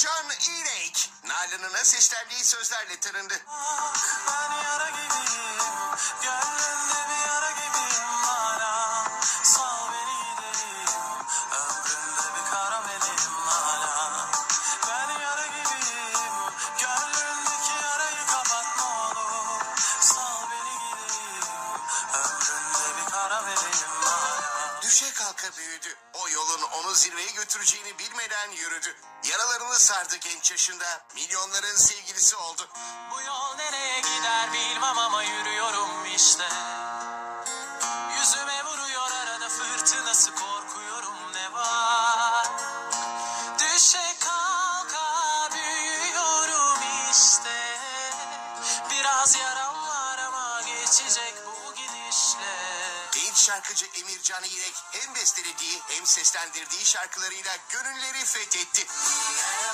Emircan İrek, Nalan'ına seslendiği sözlerle tanındı. Düşe kalka büyüdü. O yolun onu zirveye götüreceğini bilmeden yürüdü. Yaralarını sardı genç yaşında. Milyonların sevgilisi oldu. Bu yol nereye gider bilmem ama yürüyorum işte. Yüzüme vuruyor arada fırtınası korkuyorum ne var. Düşe kalka büyüyorum işte. Biraz yaram var ama geçecek. Genç şarkıcı Emircan İrek hem bestelediği hem seslendirdiği şarkılarıyla gönülleri fethetti. Yeah.